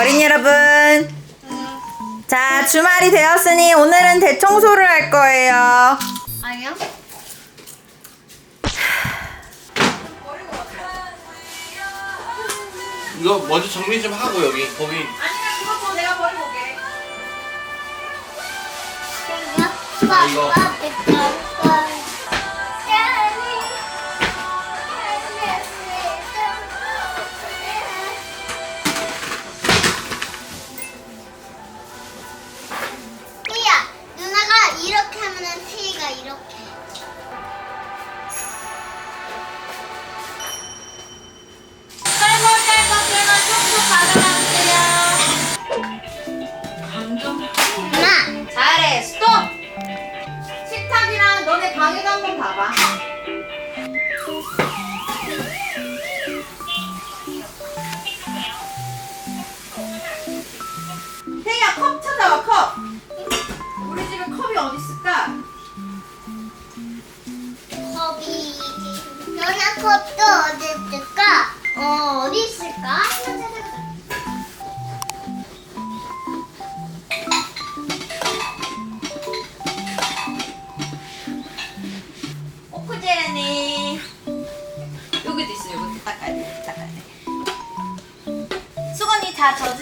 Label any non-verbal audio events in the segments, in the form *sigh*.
어린이 여러분. 자, 주말이 되었으니 오늘은 대청소를 할 거예요. 아니요. 이거 먼저 정리 좀 하고 여기 거기 아니면 그것도 내가 버리고 오게. 이거.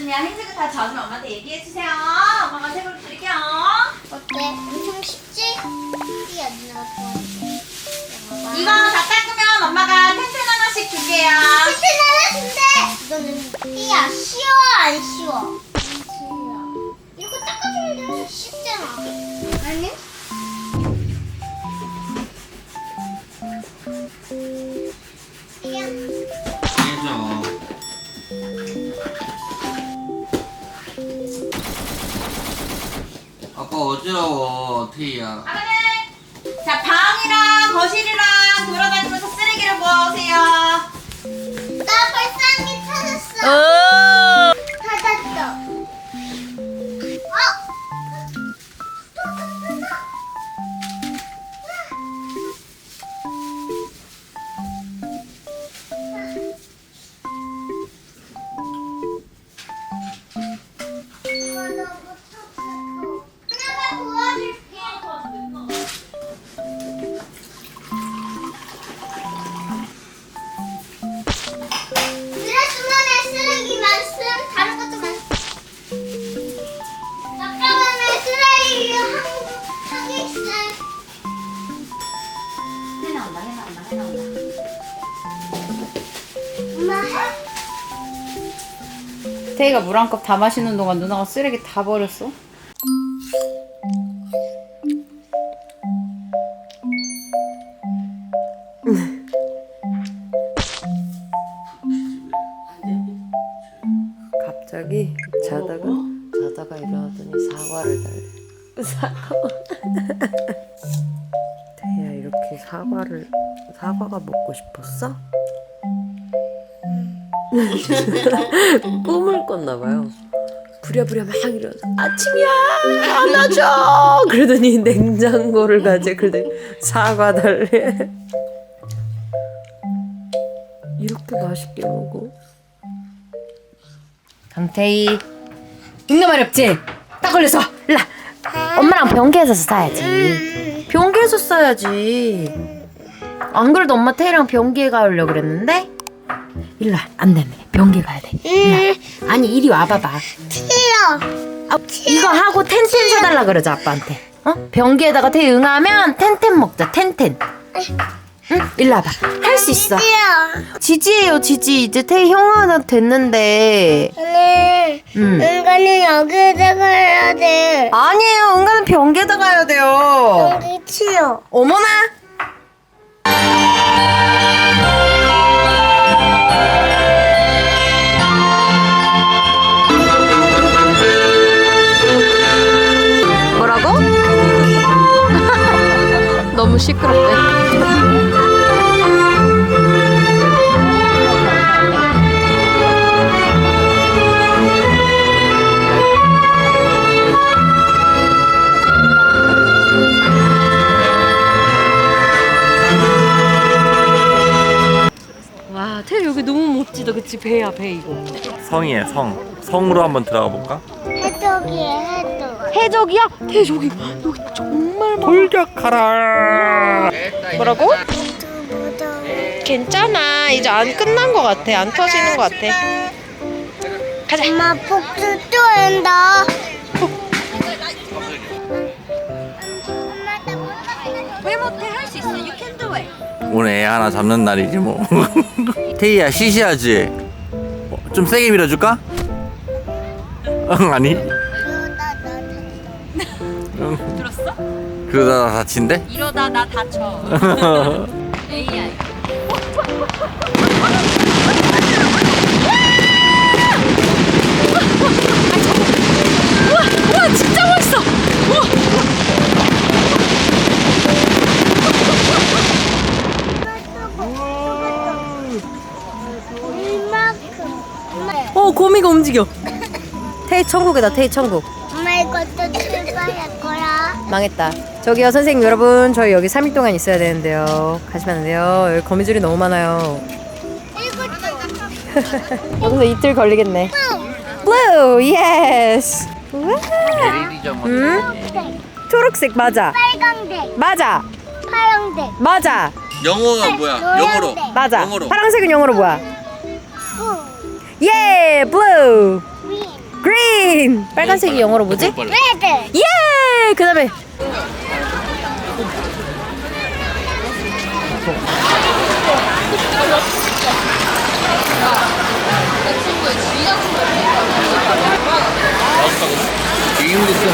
다 젖으면 흰색이 다 젖으면 엄마한테 얘기해 주세요. 엄마가 색으로 드릴게요. 어때? 엄청 쉽지? 피야 누나가 좋아해. 이거 다 닦으면 엄마가 텐트 하나씩 줄게요. 근데 이거는 피야 쉬워 안 쉬워? 쉬워. 이거 닦아주면 돼. 쉽잖아. 아니? 어지러워 테이야 아빠는 자 방이랑 거실이랑 돌아다니면서 쓰레기를 모아오세요. 나 벌써 한개 찾았어. 찾 나온다, 해 나온다, 해 나온다. 엄마 해. 태희가 물 한 컵 다 마시는 동안 누나가 쓰레기 다 버렸어. 갑자기 자다가 자다가 일어나더니 사과를 달래. 사과. 이렇게 사과를 사과가 먹고 싶었어? 꿈을 꿨나 봐요. 부랴부랴 막 일어나서 아침이야! 안아줘! 그러더니 냉장고를 가져 그러더니 사과 달래. 이렇게 맛있게 먹어. 강태희 이놈 어렵지? 딱 걸려서 일라 엄마랑 변기에서 싸야지. 변기 싸야지. 안 그래도 엄마 태희랑 변기에 가려고 그랬는데? 일라 안 되네. 변기 가야 돼. 일라 아니 이리 와봐봐. 피요. 아, 이거 하고 텐텐 사달라 그러자 아빠한테. 어? 변기에다가 태희 응하면 텐텐 먹자 텐텐 응? 일로 와봐 할 수 있어 피요. 지지예요 지지 이제 태희 형 하나 됐는데 오늘 음. 인간은 여기에다가 해야 돼. 아니에요 응가는 변기에다 가야 돼요 여기 치요. 어머나 뭐라고? *laughs* 너무 시끄럽대 그치 배야 배 이거. 성이에요 성 성으로 한번 들어가 볼까? 해적이에 해적. 해적이야? 해적이 여기 정말 많아. 돌격하라 뭐라고? 괜찮아 이제 안 끝난 것 같아 안 터지는 것 같아. 가자. 엄마 복수 또 한다. 왜 못해 할수 있어. You can do it. 오늘 애 하나 잡는 날이지 뭐 *laughs* 태희야 시시하지? 어, 좀 세게 밀어줄까? 응 아니 이러다 나 응. 들었어? 그러다 나 다친대? 이러다 나 다쳐. *laughs* 와 움직여. 태희 천국이다 태희 천국. 엄마 이것도 출발할 거야. 망했다. 저기요 선생님 여러분 저희 여기 3일 동안 있어야 되는데요. 가시면 안 돼요. 여기 거미줄이 너무 많아요. 이것도 *laughs* 여기서 이틀 걸리겠네. Blue, yes. 우와. 음? 초록색 맞아. 빨강색, 맞아. 파랑색, 맞아. 영어가 뭐야? 영어로 맞아. 영어로. 파란색은 영어로 뭐야? 부, 예, blue, 위, green. 빨간색이 영어로 뭐지? 레드. 예. 그다음에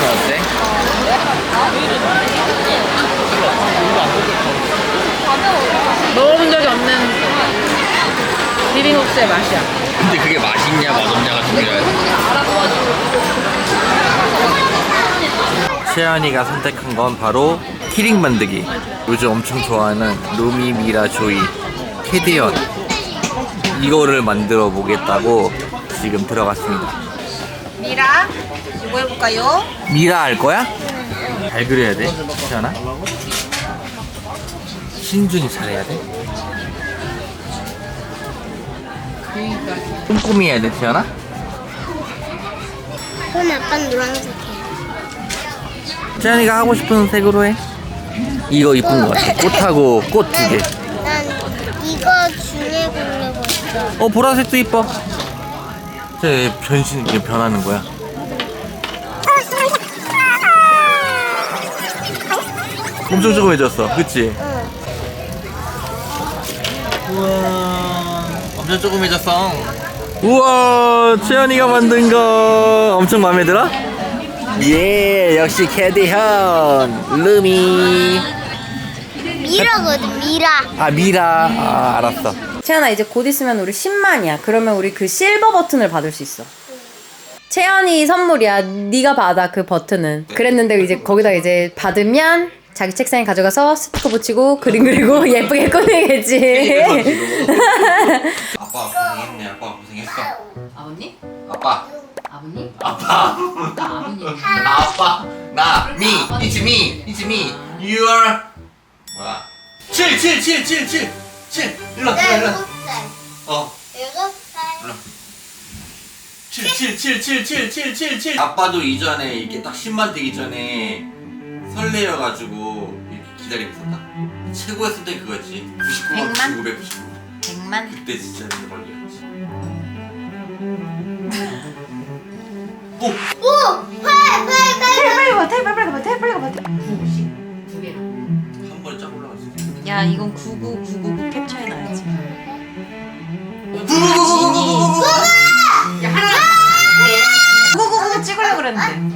어때? 먹어본 적이 없는 비빔국수의 맛이야. 근데 그게 맛있냐 맛없냐가 중요해 채연이가 선택한 건 바로 키링 만들기. 요즘 엄청 좋아하는 루미 미라 조이 캐디언. 이거를 만들어 보겠다고 지금 들어갔습니다. 미라? 뭐 해볼까요? 미라 할 거야? 잘 그려야 돼. 채연아? 신중히 잘해야 돼 꼼꼼히 해야 돼 채연아 그럼 아빠는 노란색이야. 채연이가 하고 싶은 색으로 해 이거 이쁜 거 같아 꽃하고 꽃 두 개. 난 이거 중에 고르고 있어. 어 보라색도 이뻐. 쟤 변신 이렇게 변하는 거야. 엄청 조그매졌어, 그치? 응. 우와, 엄청 조그매졌어. 우와, 채연이가 만든 거 엄청 마음에 들어? 예, 역시 캐디현, 루미. 미라거든 미라. 아 미라, 아 알았어. 채연아 이제 곧 있으면 우리 10만이야. 그러면 우리 그 실버 버튼을 받을 수 있어. 채연이 선물이야. 네가 받아 그 버튼은. 그랬는데 이제 거기다 이제 받으면 자기 책상에 가져가서 스티커 붙이고 그림 그리고 *laughs* 예쁘게 꾸미겠지. *laughs* 아빠 고생했네, 아빠 고생했어. 아버님? 아빠, 아버님? 아빠. 나 아버님. 아빠 나 me it's me it's me you are 뭐야 7 7 7 7 7 7 일로 와 일로 와. 살. 어 일곱 살. 7 7 7 7 7 7 7 7 아빠도 이전에 이게 딱 10만 되기 전에 설레여가지고 이렇게 기다리고 있었다 최고였을 때 그거지 99만 100만? 999 100만? 그때 진짜 대박이었지 오! 오, 팔, 팔, 팔. 빨리 가, 빨리 빨리 가, 빨리 가봐. 두 개. 한 번에 쫙 올라갔어 야 이건 99999 캡처해 놔야지. 구구구구 찍으려고 그랬는데.